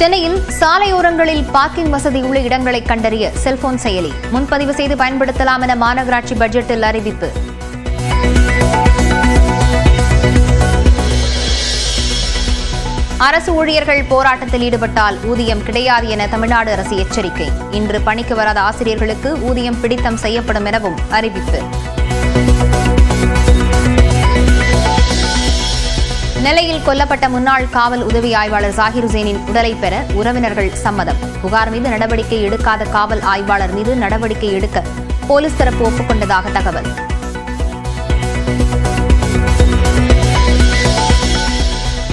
சென்னையில் சாலையோரங்களில் பார்க்கிங் வசதி உள்ள இடங்களை கண்டறிய செல்போன் செயலி. முன்பதிவு செய்து பயன்படுத்தலாம் என மாநகராட்சி பட்ஜெட்டில் அறிவிப்பு. அரசு ஊழியர்கள் போராட்டத்தில் ஈடுபட்டால் ஊதியம் கிடையாது என தமிழ்நாடு அரசு எச்சரிக்கை. இன்று பணிக்கு வராத ஆசிரியர்களுக்கு ஊதியம் பிடித்தம் செய்யப்படும் எனவும் அறிவிப்பு. நெல்லையில் கொல்லப்பட்ட முன்னாள் காவல் உதவி ஆய்வாளர் ஜாகிர் ஹுசேனின் உடலை பெற உறவினர்கள் சம்மதம். புகார் மீது நடவடிக்கை எடுக்காத காவல் ஆய்வாளர் மீது நடவடிக்கை எடுக்க போலீஸ் தரப்பு ஒப்புக்கொண்டதாக தகவல்.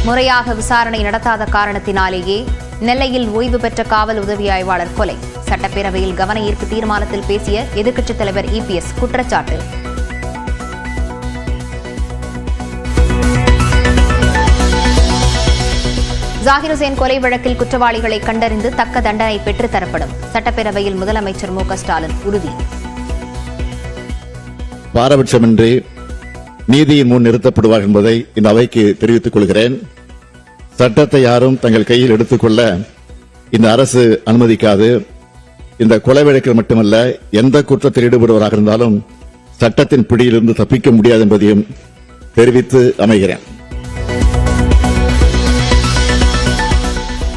முறையாக விசாரணை நடத்தாத காரணத்தினாலேயே நெல்லையில் ஓய்வு பெற்ற காவல் உதவி ஆய்வாளர் கொலை. சட்டப்பேரவையில் கவன ஈர்ப்பு தீர்மானத்தில் பேசிய எதிர்க்கட்சித் தலைவர் இபிஎஸ் குற்றச்சாட்டு. ஜாகிர் ஹுசேன் கொலை வழக்கில் குற்றவாளிகளை கண்டறிந்து தக்க தண்டனை பெற்று தரப்படும். சட்டப்பேரவையில் முதலமைச்சர் மு ஸ்டாலின் உறுதி. பாரபட்சமின்றி நீதியின் முன் நிறுத்தப்படுவார் என்பதை இந்த அவைக்கு தெரிவித்துக் கொள்கிறேன். சட்டத்தை யாரும் தங்கள் கையில் எடுத்துக்கொள்ள இந்த அரசு அனுமதிக்காது. இந்த கொலை வழக்கில் மட்டுமல்ல எந்த குற்றத்தில் ஈடுபடுவராக இருந்தாலும் சட்டத்தின் பிடியிலிருந்து தப்பிக்க முடியாது என்பதையும் தெரிவித்து அமைகிறேன்.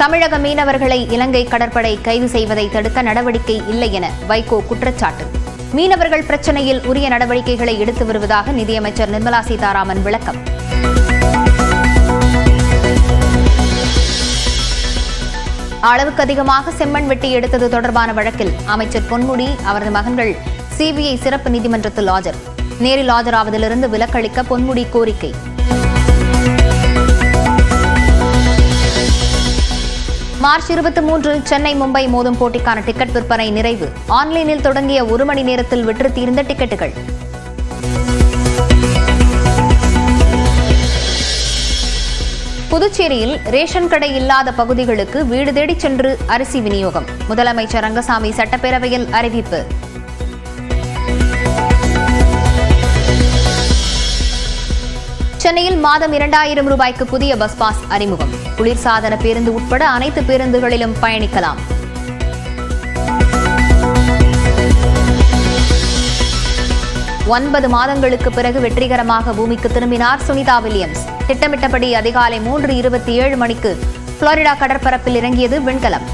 தமிழக மீனவர்களை இலங்கை கடற்படை கைது செய்வதை தடுக்க நடவடிக்கை இல்லை என வைகோ குற்றச்சாட்டு. மீனவர்கள் பிரச்சனையில் உரிய நடவடிக்கைகளை எடுத்து வருவதாக நிதியமைச்சர் நிர்மலா சீதாராமன் விளக்கம். அளவுக்கு அதிகமாக செம்மண் வெட்டி எடுத்தது தொடர்பான வழக்கில் அமைச்சர் பொன்முடி அவரது மகன்கள் சிபிஐ சிறப்பு நீதிமன்றத்தில் ஆஜர். நேரில் ஆஜராவதிலிருந்து விலக்களிக்க பொன்முடி கோரிக்கை. மார்ச் இருபத்தி மூன்று சென்னை மும்பை மோதும் போட்டிக்கான டிக்கெட் விற்பனை நிறைவு. ஆன்லைனில் தொடங்கிய ஒரு மணி நேரத்தில் விற்று தீர்ந்த டிக்கெட்டுகள். புதுச்சேரியில் ரேஷன் கடை இல்லாத பகுதிகளுக்கு வீடு தேடிச் சென்று அரிசி விநியோகம். முதலமைச்சர் ரங்கசாமி சட்டப்பேரவையில் அறிவிப்பு. சென்னையில் மாதம் இரண்டாயிரம் ரூபாய்க்கு புதிய பஸ் பாஸ் அறிமுகம். குளிர்சாதன பேருந்து உட்பட அனைத்து பேருந்துகளிலும் பயணிக்கலாம். ஒன்பது மாதங்களுக்கு பிறகு வெற்றிகரமாக பூமிக்கு திரும்பினார் சுனிதா வில்லியம்ஸ். திட்டமிட்டபடி அதிகாலை மூன்று இருபத்தி ஏழு மணிக்கு புளோரிடா கடற்பரப்பில் இறங்கியது விண்கலம்.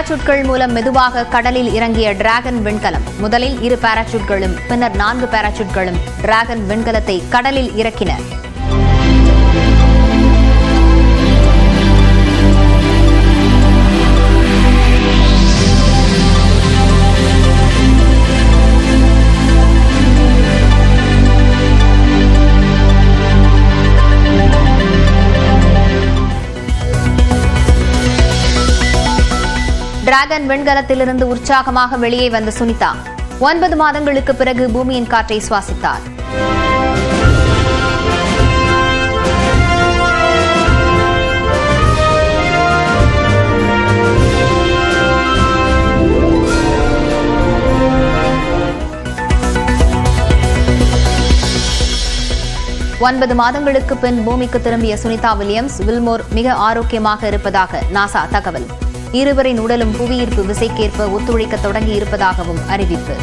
பாராசூட்கள் மூலம் மெதுவாக கடலில் இறங்கிய டிராகன் விண்கலம். முதலில் இரு பாராசூட்களும் பின்னர் நான்கு பாராசூட்களும் டிராகன் விண்கலத்தை கடலில் இறக்கின. விண்கலத்திலிருந்து உற்சாகமாக வெளியே வந்த சுனிதா ஒன்பது மாதங்களுக்கு பிறகு பூமியின் காற்றை சுவாசித்தார். ஒன்பது மாதங்களுக்கு பின் பூமிக்கு திரும்பிய சுனிதா வில்லியம்ஸ் வில்மோர் மிக ஆரோக்கியமாக இருப்பதாக நாசா தகவல். இருவரின் உடலும் புவியீர்ப்பு விசைக்கேற்ப ஒத்துழைக்க தொடங்கி இருப்பதாகவும் அறிவிப்பு.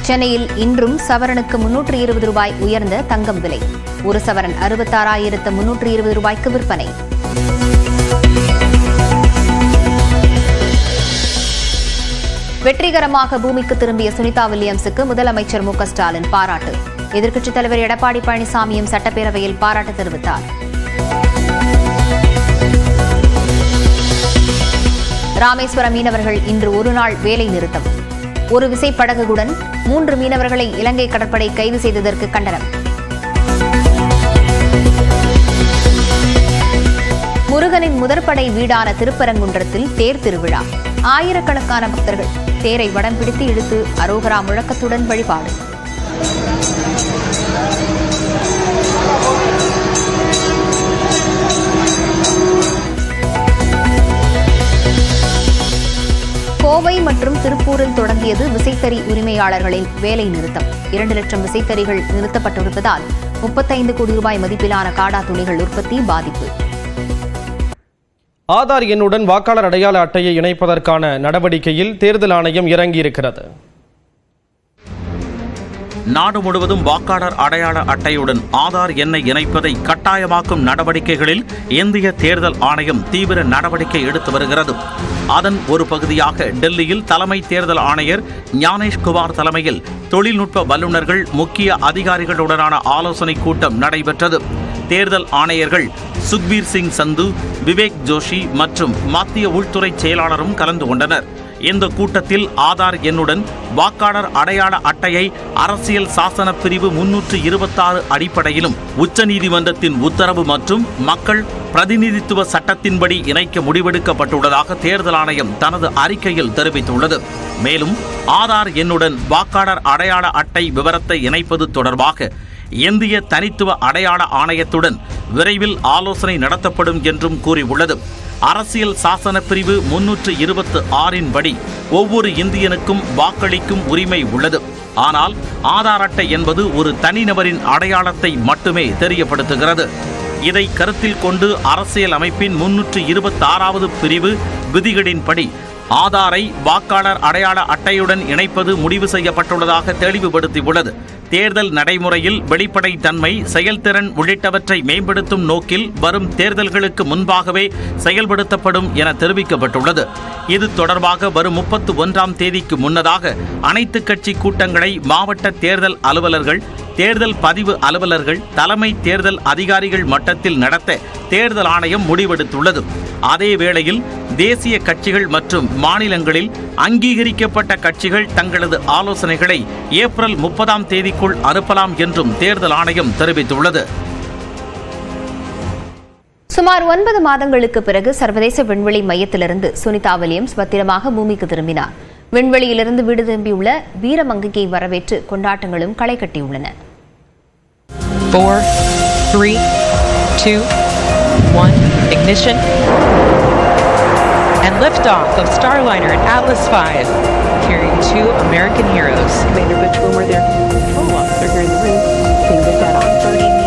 சென்னையில் இன்றும் சவரனுக்கு முன்னூற்று இருபது ரூபாய் உயர்ந்த தங்கம் விலை. ஒரு சவரன் அறுபத்தாறாயிரத்து முன்னூற்று இருபது ரூபாய்க்கு விற்பனை. வெற்றிகரமாக பூமிக்கு திரும்பிய சுனிதா வில்லியம்ஸுக்கு முதலமைச்சர் மு க ஸ்டாலின் பாராட்டு. எதிர்க்கட்சித் தலைவர் எடப்பாடி பழனிசாமியும் சட்டப்பேரவையில் பாராட்டு தெரிவித்தார். ராமேஸ்வர மீனவர்கள் இன்று ஒருநாள் வேலை நிறுத்தம். ஒரு விசைப்படகுடன் மூன்று மீனவர்களை இலங்கை கடற்படை கைது செய்ததற்கு கண்டனம். முருகனின் முதற்படை வீடான திருப்பரங்குன்றத்தில் தேர் திருவிழா. ஆயிரக்கணக்கான பக்தர்கள் தேரை வடம் பிடித்து இழுத்து அரோகரா முழக்கத்துடன் வழிபாடு. கோவை மற்றும் திருப்பூரில் தொடங்கியது விசைத்தறி உரிமையாளர்களின் வேலை நிறுத்தம். இரண்டு லட்சம் விசைத்தறிகள் நிறுத்தப்பட்டிருப்பதால் முப்பத்தைந்து கோடி ரூபாய் மதிப்பிலான காடா துணிகள் உற்பத்தி பாதிப்பு. ஆதார் எண்ணுடன் வாக்காளர் அடையாள அட்டையை இணைப்பதற்கான நடவடிக்கையில் தேர்தல் ஆணையம் இறங்கியிருக்கிறது. நாடு முழுவதும் வாக்காளர் அடையாள அட்டையுடன் ஆதார் எண்ணை இணைப்பதை கட்டாயமாக்கும் நடவடிக்கைகளில் இந்திய தேர்தல் ஆணையம் தீவிர நடவடிக்கை எடுத்து வருகிறது. அதன் ஒரு பகுதியாக டெல்லியில் தலைமை தேர்தல் ஆணையர் ஞானேஷ் குமார் தலைமையில் தொழில்நுட்ப வல்லுநர்கள் முக்கிய அதிகாரிகளுடனான ஆலோசனை கூட்டம் நடைபெற்றது. தேர்தல் ஆணையர்கள் சுக்பீர் சிங் சந்து விவேக் ஜோஷி மற்றும் மத்திய உள்துறை செயலாளரும் கலந்து கொண்டனர். இந்த கூட்டத்தில் ஆதார் எண்ணுடன் வாக்காளர் அடையாள அட்டையை அரசியல் சாசன பிரிவு முன்னூற்று இருபத்தாறு அடிப்படையிலும் உச்சநீதிமன்றத்தின் உத்தரவு மற்றும் மக்கள் பிரதிநிதித்துவ சட்டத்தின்படி இணைக்க முடிவெடுக்கப்பட்டுள்ளதாக தேர்தல் ஆணையம் தனது அறிக்கையில் தெரிவித்துள்ளது. மேலும் ஆதார் எண்ணுடன் வாக்காளர் அடையாள அட்டை விவரத்தை இணைப்பது தொடர்பாக இந்திய தனித்துவ அடையாள ஆணையத்துடன் விரைவில் ஆலோசனை நடத்தப்படும் என்றும் கூறியுள்ளது. அரசியல் சாசன பிரிவு முன்னூற்று இருபத்து ஆறின் படி ஒவ்வொரு இந்தியனுக்கும் வாக்களிக்கும் உரிமை உள்ளது. ஆனால் ஆதார் அட்டை என்பது ஒரு தனிநபரின் அடையாளத்தை மட்டுமே தெரியப்படுத்துகிறது. இதை கருத்தில் கொண்டு அரசியல் அமைப்பின் முன்னூற்று இருபத்தி ஆறாவது பிரிவு விதிகளின்படி ஆதாரை வாக்காளர் அடையாள அட்டையுடன் இணைப்பது முடிவு செய்யப்பட்டுள்ளதாக தெளிவுபடுத்தியுள்ளது. தேர்தல் நடைமுறையில் வெளிப்படைத்தன்மை செயல்திறன் உள்ளிட்டவற்றை மேம்படுத்தும் நோக்கில் வரும் தேர்தல்களுக்கு முன்பாகவே செயல்படுத்தப்படும் என தெரிவிக்கப்பட்டுள்ளது. இது தொடர்பாக வரும் முப்பத்து ஒன்றாம் தேதிக்கு முன்னதாக அனைத்து கட்சி கூட்டங்களை மாவட்ட தேர்தல் அலுவலர்கள் தேர்தல் பதிவு அலுவலர்கள் தலைமை தேர்தல் அதிகாரிகள் மட்டத்தில் நடத்த தேர்தல் ஆணையம் முடிவெடுத்துள்ளது. அதே வேளையில் தேசிய கட்சிகள் மற்றும் மாநிலங்களில் அங்கீகரிக்கப்பட்ட கட்சிகள் தங்களது ஆலோசனைகளை ஏப்ரல் முப்பதாம் தேதிக்குள் அனுப்பலாம் என்றும் தேர்தல் ஆணையம் தெரிவித்துள்ளது. சுமார் ஒன்பது மாதங்களுக்கு பிறகு சர்வதேச விண்வெளி மையத்திலிருந்து சுனிதா வில்லியம்ஸ் பத்திரமாக பூமிக்கு திரும்பினார். விண்வெளியிலிருந்து வீடு திரும்பியுள்ள வீரமங்கையை வரவேற்று கொண்டாட்டங்களும் களை கட்டியுள்ளன four, three, two, one, ignition. And liftoff of Starliner and Atlas V, carrying two American heroes. Commander Butch Wilmer there. Oh, they're here in the room. Seeing the dead on 30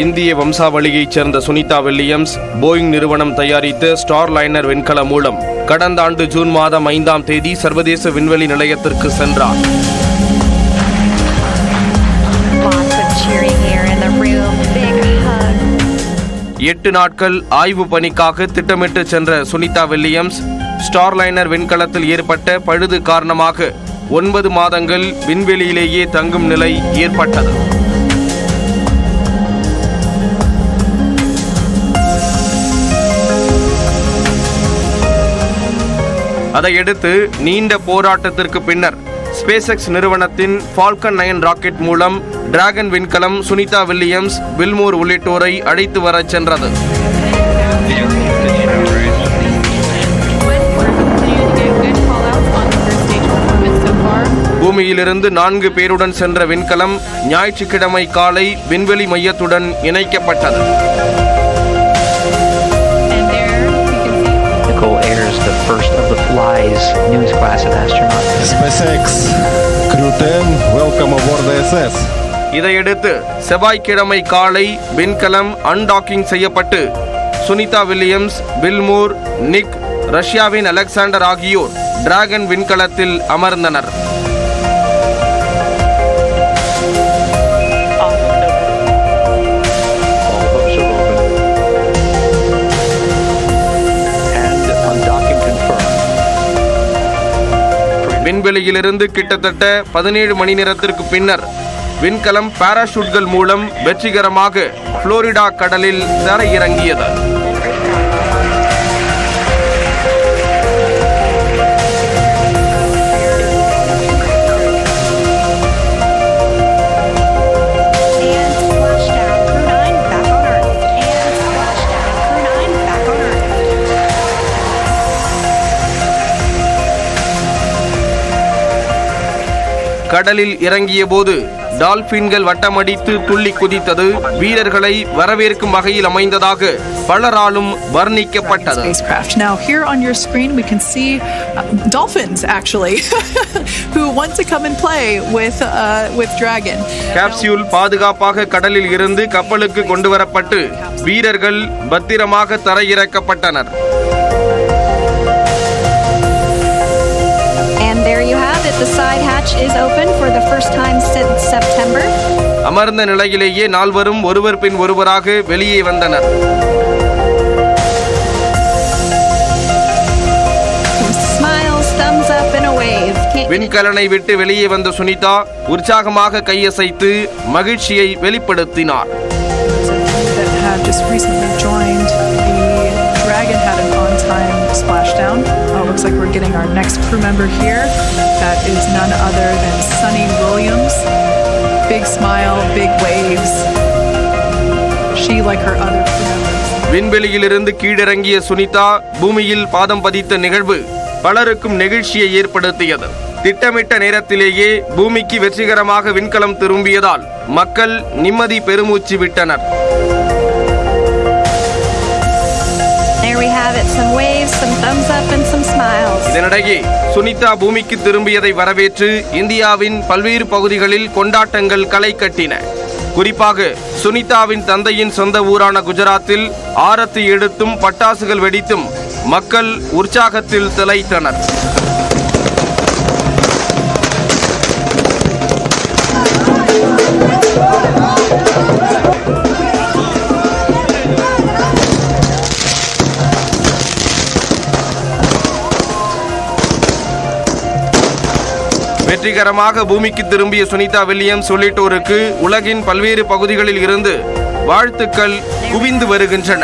இந்திய வம்சாவளியைச் சேர்ந்த Sunita Williams Boeing நிறுவனம் தயாரித்த star liner விண்கலம் மூலம் கடந்த ஆண்டு June மாதம் ஐந்தாம் தேதி சர்வதேச விண்வெளி நிலையத்திற்கு சென்றார். எட்டு நாட்கள் ஆய்வு பணிக்காக திட்டமிட்டு சென்ற சுனிதா வில்லியம்ஸ் ஸ்டார்லைனர் விண்கலத்தில் ஏற்பட்ட பழுது காரணமாக ஒன்பது மாதங்கள் விண்வெளியிலேயே தங்கும் நிலை ஏற்பட்டது. அதையடுத்து நீண்ட போராட்டத்திற்கு பின்னர் ஸ்பேசெக்ஸ் நிறுவனத்தின் ஃபால்கன் நயன் ராக்கெட் மூலம் டிராகன் விண்கலம் சுனிதா வில்லியம்ஸ் வில்மோர் உள்ளிட்டோரை அழைத்து வரச் சென்றது. பூமியிலிருந்து நான்கு பேருடன் சென்ற விண்கலம் ஞாயிற்றுக்கிழமை காலை விண்வெளி மையத்துடன் இணைக்கப்பட்டது. First Fly's newest class of astronauts. SpaceX Crew 10, welcome aboard the SS. இதையடுத்து செவ்வாய்க்கிழமை காலை விண்கலம் அன்டாக்கிங் செய்யப்பட்டு சுனிதா வில்லியம்ஸ் பில்மூர் நிக் ரஷ்யாவின் அலெக்சாண்டர் ஆகியோர் டிராகன் விண்கலத்தில் அமர்ந்தனர் விண்வெளியிலிருந்து கிட்டத்தட்ட பதினேழு மணி நேரத்திற்கு பின்னர் விண்கலம் பாராசூட்கள் மூலம் வெற்றிகரமாக புளோரிடா கடலில் தரையிறங்கியது. கடலில் இறங்கிய போது டால்பின்கள் வட்டமடித்து துள்ளி குதித்தது வீரர்களை வரவேற்கும் வகையில் அமைந்ததாக பலராலும் வர்ணிக்கப்பட்டது. Now, here on your screen, we can see uh, dolphins actually, who want to come and play with uh, with Dragon. Capsule பாதுகாப்பாக கடலில் இருந்து கப்பலுக்கு கொண்டு வரப்பட்டு வீரர்கள் பத்திரமாக தரையிறக்கப்பட்டனர் The side hatch is open for the first time since September. அமர்ந்த நிலையிலேயே நால்வரும் ஒருவர் பின் ஒருவராக வெளியே வந்தனர் Some smiles, thumbs up, and a wave. Can't விண்கலனை விட்டு வெளியே வந்த சுனிதா உற்சாகமாக கையசைத்து மகிழ்ச்சியை வெளிப்படுத்தினார் that have just recently joined the Dragon had an on-time splashdown. Looks like we're getting our next crew member here. That is none other than Sunny Williams. Big smile, big waves. She, like her other crew members. விண்வெளியிலிருந்து கீழிறங்கிய Sunita பூமியில் பாதம் பதித்த நிகழ்வு பலருக்கும் நெகிழ்ச்சியை ஏற்படுத்தியது திட்டமிட்ட நேரத்திலேயே பூமிக்கு வெற்றிகரமாக விண்கலம் திரும்பியதால் மக்கள் நிம்மதி பெருமூச்சு விட்டனர் Love it. Some waves, some thumbs up, and some smiles. இதனிடையே சுனிதா பூமிக்கு திரும்பியதை வரவேற்று இந்தியாவின் பல்வேறு பகுதிகளில் கொண்டாட்டங்கள் களை கட்டின குறிப்பாக சுனிதாவின் தந்தையின் சொந்த ஊரான குஜராத்தில் ஆரத்தி எடுத்தும் பட்டாசுகள் வெடித்தும் மக்கள் உற்சாகத்தில் திளைத்தனர் வெற்றிகரமாக பூமிக்கு திரும்பிய சுனிதா வில்லியம்ஸ் உள்ளிட்டோருக்கு உலகின் பல்வேறு பகுதிகளில் இருந்து வாழ்த்துக்கள் குவிந்து வருகின்றன.